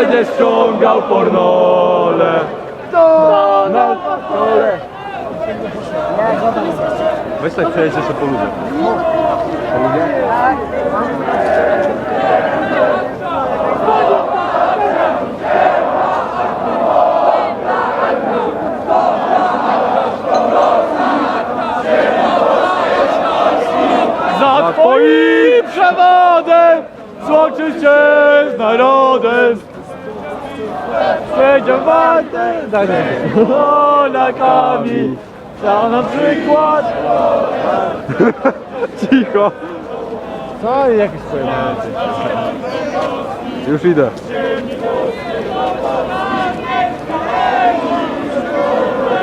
będzie ściągał pornole. Donald Pornole. Weź tak przejdź jeszcze po ludziach. Za twoim przewodem złączy się z narodem. Walkę z Polakami. Za na przykład. Cicho. Co? Jakieś pojęcie. Już idę.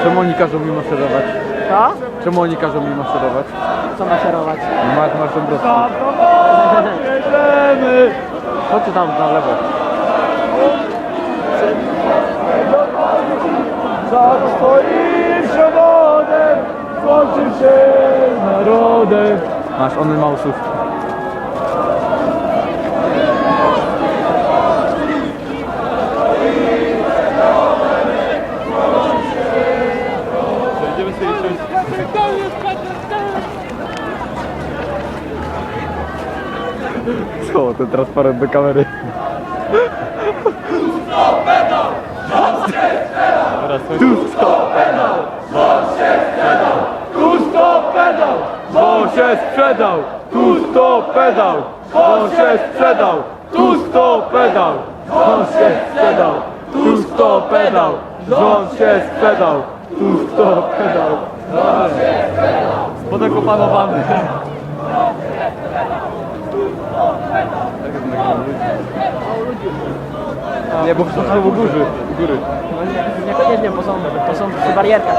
Czemu oni każą mi maszerować? Co? Czemu oni każą mi maszerować? Co maszerować? Mark Marszą Jedziemy! Chodźcie tam na lewo. Za twoim przewodem złączy się narodem. Masz. Idziemy sobie siąść. Co, ten transparent do kamery? Tu stop pedał! Tu stop pedał! Bo się sprzedał! Tu stop pedał! Bo się sprzedał! Tu stop pedał! Bo się sprzedał! Tu stop pedał! Rząd się sprzedał! Tu stop pedał! Spodek opanowany. Nie, bo są znowu góry. góry. Niekoniecznie, bo są, bo są przy barierkach.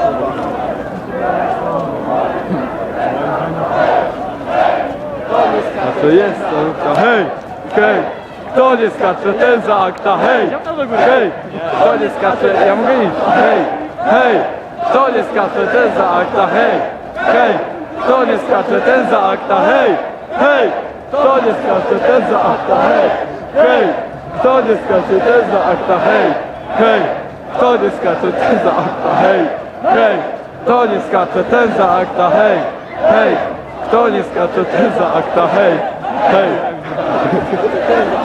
A to jest akta, hej, hej, kto nie skacze, ten za akta, hej, hej, kto nie skacze, ja mogę iść, hej, hej, kto nie skacze, ten za akta, hej, hej, kto nie skacze, ten za akta, hej, hej, kto nie skacze, ten za akta, hej, hej, kto nie skacze, ten za akta, hej, hej, kto nie skacze, ten za akta, hej, hej, kto nie skacze, ten za akta, hej, hej, kto nie skacze, ten za akta, hej, hej.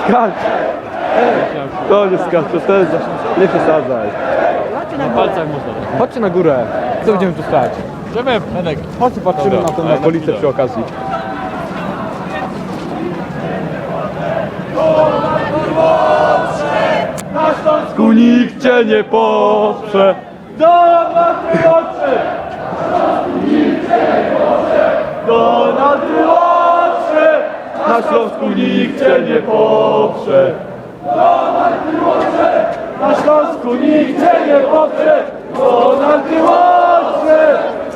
Skacz! Kto nie skacze, ten za... Nie przesadzaj. Na palcach można. Chodźcie na górę. Co będziemy tu stać? Idziemy, Henek. Chodźcie, patrzymy na tę okolicę przy okazji. Na Śląsku nikt cię nie poprze. Do nas wyłączy! Do nas wyłączy! Na Śląsku nikt cię nie poprze. Na Śląsku nikt cię nie poprze. Do nas wyłączy!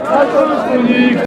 Na Śląsku nikt